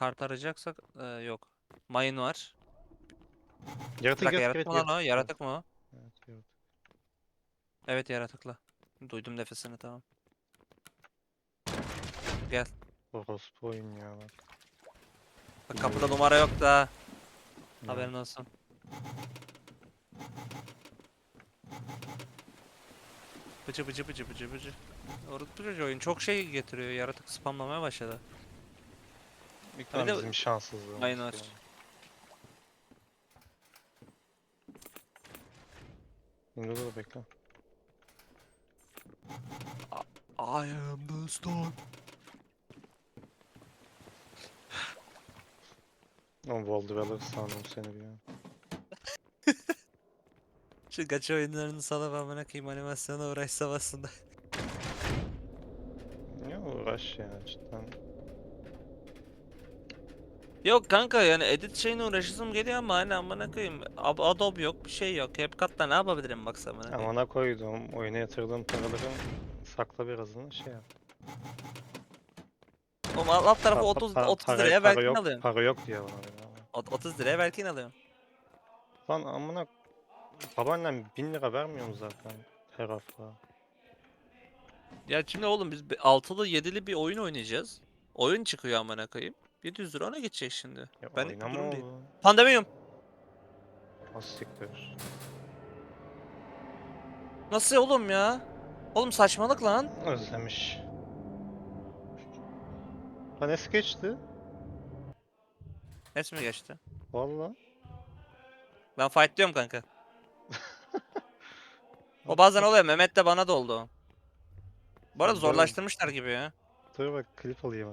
kart arayacaksak e, yok. Mayın var. Yaratık dakika yaratık yaratık mı evet, lan o? Yaratık mı o? Evet, yaratık. Evet yaratıklı. Duydum nefesini tamam. Gel. Orospu oyun ya bak. Bak kapıda numara yok da. Ya. Haberin olsun. Bıcı bıcı bıcı bıcı bıcı. Duruyor oyun çok şey getiriyor. Yaratık spamlamaya başladı. İlk Bir de bizim şanssızlığımız. Aynen var. Şimdi dur bekle. I am the storm. Ama Volder alır sandım seni bir an. Şu gacha oyunlarını sana ben bana koyayım animasyona uğraşsam aslında. Ya uğraş ya cidden. Yok kanka yani edit şeyine uğraşasım geliyor ama hani amına koyayım. Ab- Adobe yok bir şey yok. CapCut'ta ne yapabilirim baksana amına koyayım. Amana koydum. Oyuna yatırdığım paraların sakla birazını şey yap. Oğlum alt alt tarafı Pa- 30 pa- 30 para- liraya para belki yok, alıyorum. Para yok diye bana ama. Ot- 30 liraya belki alıyorum. Lan amına babaannem 1000 lira vermiyor mu zaten her hafta? Ya şimdi oğlum biz bir altılı yedili bir oyun oynayacağız. Oyun çıkıyor amına koyayım. 700 lira ona geçecek şimdi. Ya Benlik bir durum değil. Pandemiyum. Az siktir. Nasıl oğlum ya? Oğlum saçmalık lan. Özlemiş. Lan eski geçti. Hepsi mi geçti? Valla. Ben fightlıyorum kanka. O bazen oluyor. Mehmet de bana da oldu. Bu arada Ben zorlaştırmışlar gibi ya. Dur bak klip alayım